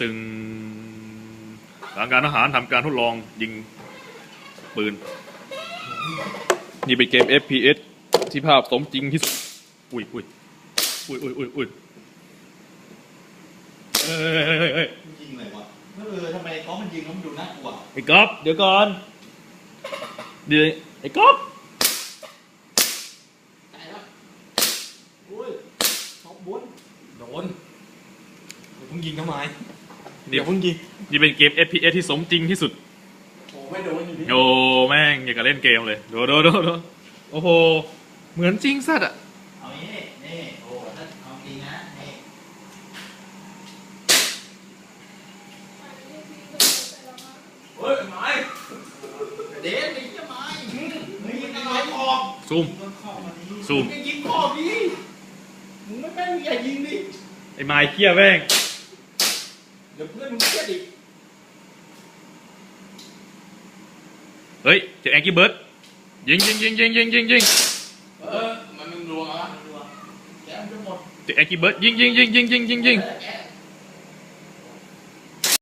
ตึงหลังการอาหารทำการทดลองยิงปืน นี่เป็นเกม FPS ที่ภาพสมจริงที่สุด อุ้ยอุ้ยอุ้ยอุ้ยอุ้ยอุ้ยเอ้ยเอ้ยเอ้ยเอ้ยยิงอะไรวะเออทำไมเขามันยิงแล้วมันดูน่ากลัวไอ้ก๊อฟเดี๋ยวก่อนเดี๋ยวไอ้ก๊อฟตายแล้วโอ้ยท็อปบนโดนเดี๋ยวเพิ่งยิงทำไม เดี๋ยวเพิ่งยิงนี่เป็นเกม FPS ที่สมจริงที่สุด โอ้ไม่โดนอยู่ดิโอ้แม่งอยากจะเล่นเกมเลยโดโดโดโดโอ้โห เหมือนจริงสัตว์อะเอางี้นี่โอ้ถ้าเอาจริงนะนี่เฮ้ยไม้เด็ดไอ้เหี้ยไม้มึงมึงยิงอะไรออกซูมมึงเข้ามาดิซูมงจะยิงขอบดิมึงไม่แม่นมึงอย่ายิงดิไอ้ไม้เกี้ยแม่งเดี๋ยวเพื่อนมึงเครียดอีกเฮ้ยเจอแองกี้เบิร์ดยิงยิงยิงยิงยิงยิงยิงเออมันมึง รวงอะแกมันจะหมดเจอแองกี้เบิร์ดยิงยิงยิงยิงยิงยิงยิงแก